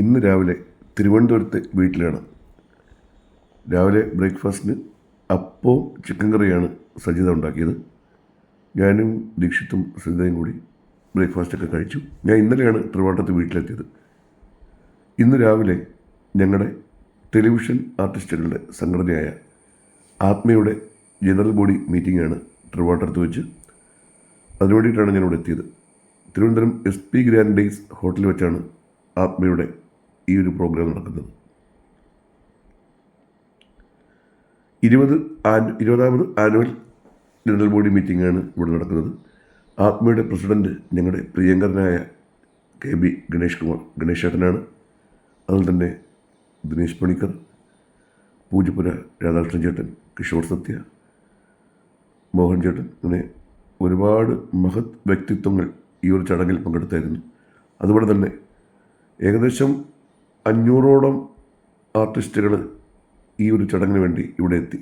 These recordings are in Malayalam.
ഇന്ന് രാവിലെ തിരുവനന്തപുരത്തെ വീട്ടിലാണ്. രാവിലെ ബ്രേക്ക്ഫാസ്റ്റിന് അപ്പവും ചിക്കൻ കറിയാണ് സജിത ഉണ്ടാക്കിയത്. ഞാനും ദീക്ഷിത്തും സജിതയും കൂടി ബ്രേക്ക്ഫാസ്റ്റൊക്കെ കഴിച്ചു. ഞാൻ ഇന്നലെയാണ് തിരുവാട്ടത്ത് വീട്ടിലെത്തിയത്. ഇന്ന് രാവിലെ ഞങ്ങളുടെ ടെലിവിഷൻ ആർട്ടിസ്റ്റുകളുടെ സംഘടനയായ ആത്മയുടെ ജനറൽ ബോഡി മീറ്റിംഗാണ് തിരുവാട്ടത്ത് വെച്ച്. അതിനു വേണ്ടിയിട്ടാണ് ഞാൻ ഇവിടെ എത്തിയത്. തിരുവനന്തപുരം എസ് പി ഗ്രാൻഡേസ് ഹോട്ടലിൽ വെച്ചാണ് ആത്മയുടെ ഈ ഒരു പ്രോഗ്രാം നടക്കുന്നത്. ഇരുപത് ആൻ ഇരുപതാമത് ആനുവൽ ജനറൽ ബോഡി മീറ്റിംഗാണ് ഇവിടെ നടക്കുന്നത്. ആത്മയുടെ പ്രസിഡന്റ് ഞങ്ങളുടെ പ്രിയങ്കരനായ കെ ബി ഗണേഷ് കുമാർ ഗണേഷ് ചേട്ടനാണ് അതുപോലെ തന്നെ ദിനേശ് പണിക്കർ പൂജപ്പുര രാധാകൃഷ്ണൻ ചേട്ടൻ കിഷോർ സത്യ മോഹൻ ചേട്ടൻ അങ്ങനെ ഒരുപാട് മഹത് വ്യക്തിത്വങ്ങൾ ഈ ഒരു ചടങ്ങിൽ പങ്കെടുത്തായിരുന്നു. അതുപോലെ തന്നെ ഏകദേശം അഞ്ഞൂറോളം ആർട്ടിസ്റ്റുകൾ ഈ ഒരു ചടങ്ങിന് വേണ്ടി ഇവിടെ എത്തി.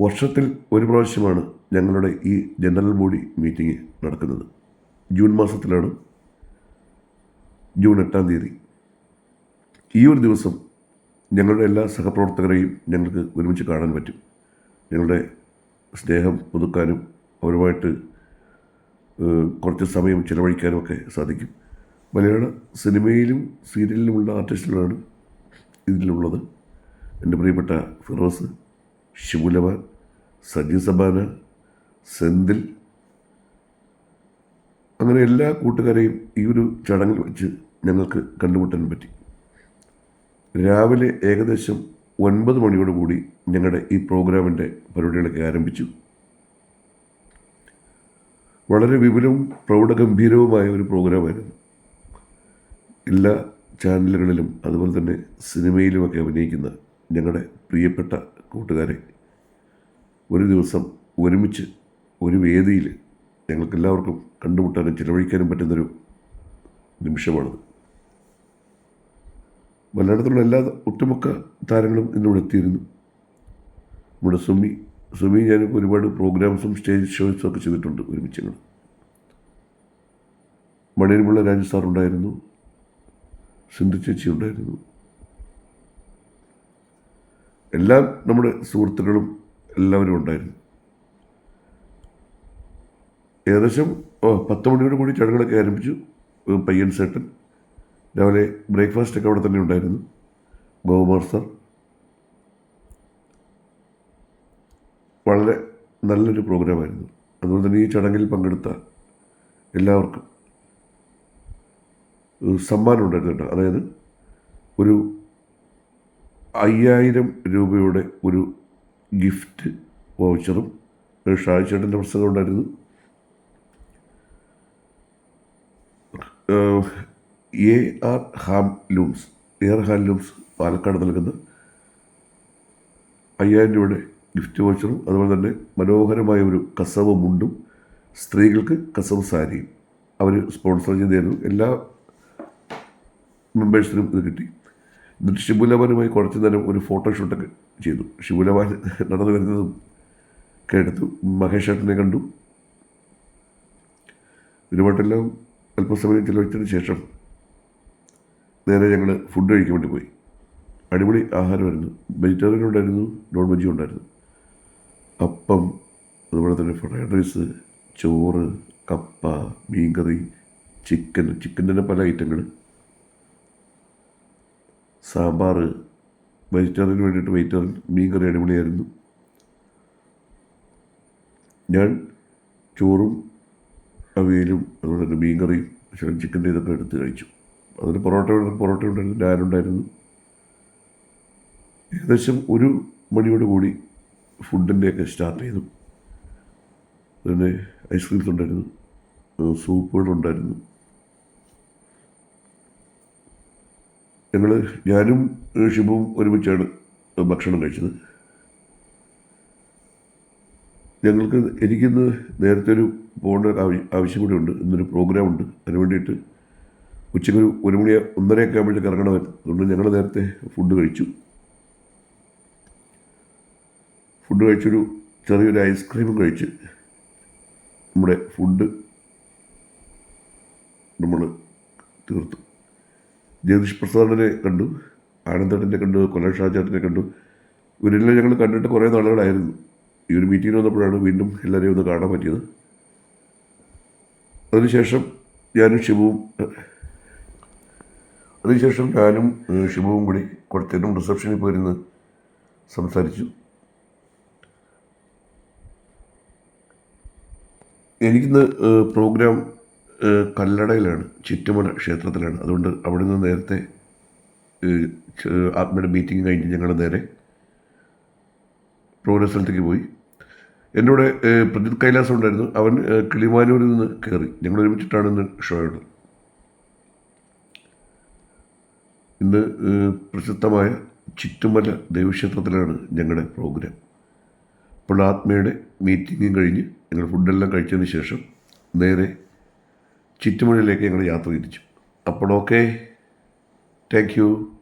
വർഷത്തിൽ ഒരു പ്രാവശ്യമാണ് ഞങ്ങളുടെ ഈ ജനറൽ ബോഡി മീറ്റിംഗ് നടക്കുന്നത്. ജൂൺ മാസത്തിലാണ്. ജൂൺ എട്ടാം തീയതി. ഈ ഒരു ദിവസം ഞങ്ങളുടെ എല്ലാ സഹപ്രവർത്തകരെയും ഞങ്ങൾക്ക് ഒരുമിച്ച് കാണാൻ പറ്റും. ഞങ്ങളുടെ സ്നേഹം പുതുക്കാനും അവരുമായിട്ട് കുറച്ച് സമയം ചിലവഴിക്കാനും ഒക്കെ സാധിക്കും. മലയാള സിനിമയിലും സീരിയലിലുമുള്ള ആർട്ടിസ്റ്റുകളാണ് ഇതിലുള്ളത്. എന്റെ പ്രിയപ്പെട്ട ഫിറോസ് ഷിമുലവാൻ സജി സബാന സെന്തിൽ അങ്ങനെ എല്ലാ കൂട്ടുകാരെയും ഈ ഒരു ചടങ്ങിൽ വെച്ച് ഞങ്ങൾക്ക് കണ്ടുമുട്ടാൻ പറ്റി. രാവിലെ ഏകദേശം ഒൻപത് മണിയോടുകൂടി ഞങ്ങളുടെ ഈ പ്രോഗ്രാമിന്റെ പരിപാടികളൊക്കെ ആരംഭിച്ചു. വളരെ വിപുലവും പ്രൗഢഗംഭീരവുമായ ഒരു പ്രോഗ്രാമായിരുന്നു. എല്ലാ ചാനലുകളിലും അതുപോലെ തന്നെ സിനിമയിലുമൊക്കെ അഭിനയിക്കുന്ന ഞങ്ങളുടെ പ്രിയപ്പെട്ട കൂട്ടുകാരെ ഒരു ദിവസം ഒരുമിച്ച് ഒരു വേദിയിൽ ഞങ്ങൾക്കെല്ലാവർക്കും കണ്ടുമുട്ടാനും ചിലവഴിക്കാനും പറ്റുന്നൊരു നിമിഷമാണത്. മലയാളത്തിലുള്ള എല്ലാ ഒട്ടുമുക്ക താരങ്ങളും ഇന്നിവിടെ എത്തിയിരുന്നു. നമ്മുടെ സുമി സുമി ഞാൻ ഒരുപാട് പ്രോഗ്രാംസും സ്റ്റേജ് ഷോസും ഒക്കെ ചെയ്തിട്ടുണ്ട് ഒരുമിച്ച് ഞങ്ങൾ മണിയൻപിള്ള രാജു സാർ ഉണ്ടായിരുന്നു സിന്ധു ചേച്ചി ഉണ്ടായിരുന്നു എല്ലാം നമ്മുടെ സുഹൃത്തുക്കളും എല്ലാവരും ഉണ്ടായിരുന്നു. ഏകദേശം പത്ത് മണിയോട് കൂടി ചടങ്ങുകളൊക്കെ ആരംഭിച്ചു. പയ്യൻ സേട്ടൻ രാവിലെ ബ്രേക്ക്ഫാസ്റ്റ് ഒക്കെ അവിടെ തന്നെ ഉണ്ടായിരുന്നു. ഗോകുമാർ സാർ. വളരെ നല്ലൊരു പ്രോഗ്രാമായിരുന്നു. അതുപോലെ തന്നെ ഈ ചടങ്ങിൽ പങ്കെടുത്ത എല്ലാവർക്കും സമ്മാനം ഉണ്ടായിരുന്നു അതായത് ഒരു അയ്യായിരം രൂപയുടെ ഒരു ഗിഫ്റ്റ് വൗച്ചറും ഒരു ഷാജി ചേട്ടന്റെ പുസ്തകം ഉണ്ടായിരുന്നു. A R handlooms A R handlooms Palakkad നൽകുന്ന അയ്യായിരം രൂപയുടെ ഗിഫ്റ്റ് വൗച്ചറും അതുപോലെ തന്നെ മനോഹരമായ ഒരു കസവ് മുണ്ടും സ്ത്രീകൾക്ക് കസവ് സാരിയും അവർ സ്പോൺസർ ചെയ്തായിരുന്നു എല്ലാ മെമ്പേഴ്സിനും ഇത് കിട്ടി. എന്നിട്ട് ഷിബുലവാനുമായി കുറച്ച് നേരം ഒരു ഫോട്ടോഷൂട്ടൊക്കെ ചെയ്തു. ഷിബുലവാൻ നടന്നു വരുന്നതും കേട്ടു. മഹേഷ് ഏട്ടനെ കണ്ടു. ഒരുപാട്ടെല്ലാം അല്പസമയം ചിലവഴിച്ചതിന് ശേഷം നേരെ ഞങ്ങൾ ഫുഡ് കഴിക്കാൻ വേണ്ടി പോയി. അടിപൊളി ആഹാരമായിരുന്നു. വെജിറ്റേറിയൻ ഉണ്ടായിരുന്നു നോൺ വെജും ഉണ്ടായിരുന്നു. അപ്പം അതുപോലെ തന്നെ ഫ്രൈഡ് റൈസ് ചോറ് കപ്പ മീൻകറി ചിക്കൻ ചിക്കൻ തന്നെ പല ഐറ്റങ്ങൾ സാമ്പാർ വെജിറ്റേറിയന് വേണ്ടിയിട്ട് വെജിറ്റേറിയൻ മീൻ കറി അടിപൊളിയായിരുന്നു. ഞാൻ ചോറും അവിയലും അതുപോലെ തന്നെ മീൻ ശകലം ചിക്കന്റെ ഇതൊക്കെ എടുത്ത് കഴിച്ചു. അതിന് പൊറോട്ട പൊറോട്ട ഉണ്ടായിരുന്നു ഞാനുണ്ടായിരുന്നു. ഏകദേശം ഒരു മണിയോട് കൂടി ഫുഡിന്റെയൊക്കെ സ്റ്റാർട്ട് ചെയ്തു. പിന്നെ ഐസ്ക്രീംസ് ഉണ്ടായിരുന്നു. സൂപ്പുകളുണ്ടായിരുന്നു ഞങ്ങൾ ഞാനും ഷിബും ഒരുമിച്ചാണ് ഭക്ഷണം കഴിച്ചത്. ഞങ്ങൾക്ക് എനിക്കിന്ന് നേരത്തെ ഒരു പോകേണ്ട ആവശ്യം കൂടി ഉണ്ട്. ഇന്നൊരു പ്രോഗ്രാം ഉണ്ട്. അതിന് വേണ്ടിയിട്ട് ഉച്ചയ്ക്ക് ഒരു ഒരു മണി ഒന്നരയൊക്കെ ആകുമ്പോഴേക്ക് ഇറങ്ങണമായിരുന്നു. അതുകൊണ്ട് ഞങ്ങൾ നേരത്തെ ഫുഡ് കഴിച്ചു. ഫുഡ് കഴിച്ചൊരു ചെറിയൊരു ഐസ്ക്രീമും കഴിച്ച് നമ്മുടെ ഫുഡ് നമ്മൾ തീർത്തു. ജഗദീഷ് പ്രസാദിനെ കണ്ടു ആനന്ദേട്ടനെ കണ്ടു കൊല്ലം കണ്ടു. ഇവരെല്ലാം ഞങ്ങൾ കണ്ടിട്ട് കുറേ നാളുകളായിരുന്നു. ഈ ഒരു മീറ്റിങ്ങിന് വന്നപ്പോഴാണ് വീണ്ടും എല്ലാവരെയും ഒന്ന് കാണാൻ പറ്റിയത്. അതിനുശേഷം ഞാനും ഷിബുവും അതിനുശേഷം ഞാനും ഷിബുവും കൂടി കുറച്ചേരം റിസപ്ഷനിൽ പോയിരുന്ന് സംസാരിച്ചു. എനിക്കിന്ന് പ്രോഗ്രാം കല്ലടയിലാണ് ചുറ്റുമല ക്ഷേത്രത്തിലാണ്. അതുകൊണ്ട് അവിടെ നിന്ന് നേരത്തെ ആത്മയുടെ മീറ്റിംഗ് കഴിഞ്ഞ് ഞങ്ങൾ നേരെ പ്രോഗ്രാം സ്ഥലത്തേക്ക് പോയി. എന്റെ കൂടെ പ്രജിത് കൈലാസം ഉണ്ടായിരുന്നു. അവൻ കിളിമാനൂരിൽ നിന്ന് കയറി. ഞങ്ങൾ ഒരുമിച്ചിട്ടാണ് ഇന്ന് ഷോ ഉള്ളത് ഇന്ന് പ്രശസ്തമായ ചുറ്റുമല ദേവീക്ഷേത്രത്തിലാണ് ഞങ്ങളുടെ പ്രോഗ്രാം അപ്പോൾ ആത്മയുടെ മീറ്റിങ്ങും കഴിഞ്ഞ് ഞങ്ങൾ ഫുഡെല്ലാം കഴിച്ചതിന് ശേഷം നേരെ ചുറ്റുമലയിലേക്ക് ഞങ്ങൾ യാത്ര തിരിച്ചു. അപ്പോൾ ഓക്കെ താങ്ക് യു